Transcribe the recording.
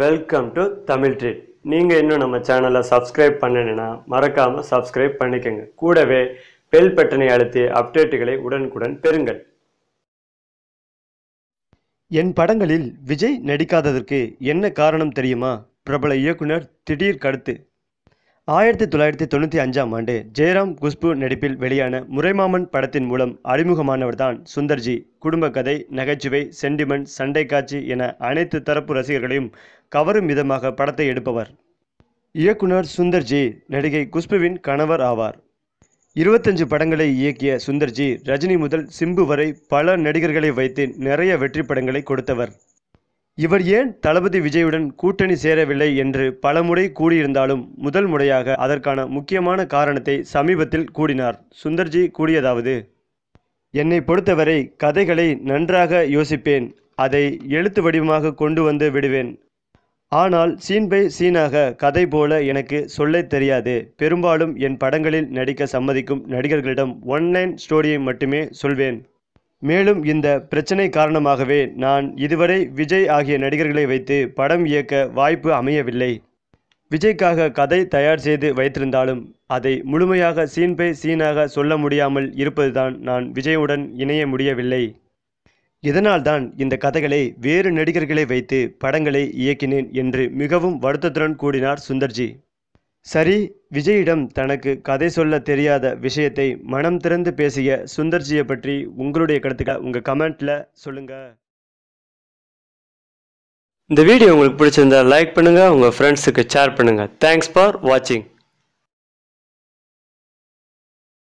Welcome to Tamil treat நீங்கள் இன்னும் நம்ம சேனலை சப்ஸ்கிரைப் பண்ணணுன்னா மறக்காமல் சப்ஸ்கிரைப் பண்ணிக்கோங்க. கூடவே பெல் பட்டனை அழுத்தி அப்டேட்டுகளை உடனுக்குடன் பெறுங்கள். என் படங்களில் விஜய் நடிக்காததற்கு என்ன காரணம் தெரியுமா? பிரபல இயக்குனர் திடீர் கருத்து. ஆயிரத்தி தொள்ளாயிரத்தி தொண்ணூற்றி அஞ்சாம் ஆண்டு ஜெயராம் குஷ்பு நடிப்பில் வெளியான முறைமாமன் படத்தின் மூலம் அறிமுகமானவர்தான் சுந்தர்ஜி. குடும்ப கதை நகைச்சுவை சென்டிமெண்ட் சண்டை காட்சி என அனைத்து தரப்பு ரசிகர்களையும் கவரும் விதமாக படத்தை எடுப்பவர். இயக்குனர் சுந்தர்ஜி நடிகை குஷ்புவின் கணவர் ஆவார். இருபத்தஞ்சு படங்களை இயக்கிய சுந்தர்ஜி ரஜினி முதல் சிம்பு வரை பல நடிகர்களை வைத்து நிறைய வெற்றி படங்களை கொடுத்தவர். இவர் ஏன் தளபதி விஜயுடன் கூட்டணி சேரவில்லை என்று பலமுறை கூடியிருந்தாலும் முதல் முறையாக அதற்கான முக்கியமான காரணத்தை சமீபத்தில் கூடினார் சுந்தர்ஜி கூடியதாவது என்னை பொறுத்தவரை கதைகளை நன்றாக யோசிப்பேன் அதை எழுத்து வடிவமாக கொண்டு வந்து விடுவேன். ஆனால் சீன் பை சீனாக கதை போல எனக்கு சொல்லத் தெரியாது. பெரும்பாலும் என் படங்களில் நடிக்க சம்மதிக்கும் நடிகர்களிடம் ஒன்லைன் ஸ்டோரியை மட்டுமே சொல்வேன். மேலும் இந்த பிரச்சனை காரணமாகவே நான் இதுவரை விஜய் ஆகிய நடிகர்களை வைத்து படம் இயக்க வாய்ப்பு அமையவில்லை. விஜய்க்காக கதை தயார் செய்து வைத்திருந்தாலும் அதை முழுமையாக சீன் பை சீனாக சொல்ல முடியாமல் இருப்பதுதான் நான் விஜயுடன் இணைய முடியவில்லை. இதனால்தான் இந்த கதைகளை வேறு நடிகர்களை வைத்து படங்களை இயக்கினேன் என்று மிகவும் வருத்தத்துடன் கூறினார் சுந்தர்ஜி. சரி விஜயிடம் தனக்கு கதை சொல்ல தெரியாத விஷயத்தை மனம் திறந்து பேசிய சுந்தர்ஜியை பற்றி உங்களுடைய கருத்துக்களை உங்கள் கமெண்ட்டில் சொல்லுங்கள் இந்த வீடியோ உங்களுக்கு பிடிச்சிருந்தா லைக் பண்ணுங்கள் உங்கள் ஃப்ரெண்ட்ஸுக்கு ஷேர் பண்ணுங்கள் தேங்க்ஸ் ஃபார் வாட்சிங்